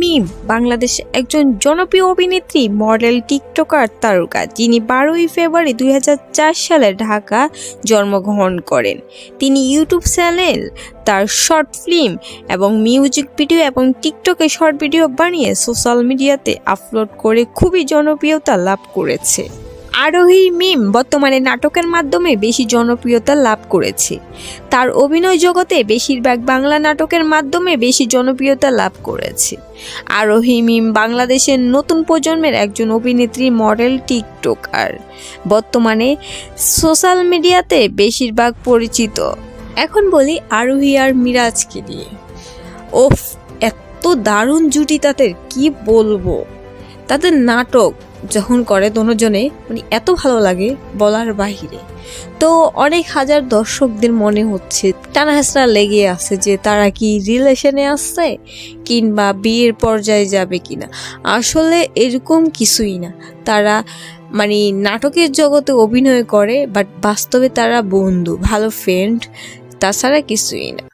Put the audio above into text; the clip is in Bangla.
মিম বাংলাদেশ একজন জনপ্রিয় অভিনেত্রী, মডেল, টিকটকার, তারকা, যিনি বারোই ফেব্রুয়ারি দুই হাজার চার সালে ঢাকা জন্মগ্রহণ করেন। তিনি ইউটিউব চ্যানেল, তার শর্ট ফিল্ম এবং মিউজিক ভিডিও এবং টিকটকে শর্ট ভিডিও বানিয়ে সোশ্যাল মিডিয়াতে আপলোড করে খুবই জনপ্রিয়তা লাভ করেছে। আরোহী মিম বর্তমানে নাটকের মাধ্যমে বেশি জনপ্রিয়তা লাভ করেছে। তার অভিনয় জগতে বেশিরভাগ বাংলা নাটকের মাধ্যমে বেশি জনপ্রিয়তা লাভ করেছে। আরোহী মিম বাংলাদেশের নতুন প্রজন্মের একজন অভিনেত্রী, মডেল, টিকটকার। বর্তমানে সোশ্যাল মিডিয়াতে বেশিরভাগ পরিচিত। এখন বলি আরোহী আর মিরাজকে নিয়ে। ওফ, এত দারুণ জুটি তাদের, কি বলব? তাদের নাটক যখন করে দুজনে মানে এত ভালো লাগে বলার বাহিরে। তো অনেক হাজার দর্শকদের মনে হচ্ছে, টানা হেসরা লেগে আছে যে তারা কি রিলেশনে আসছে কিংবা বিয়ের পর্যায়ে যাবে কিনা। আসলে এরকম কিছুই না। তারা মানে নাটকের জগতে অভিনয় করে বাট বাস্তবে তারা বন্ধু, ভালো ফ্রেন্ড তাছাড়া কিছুই না।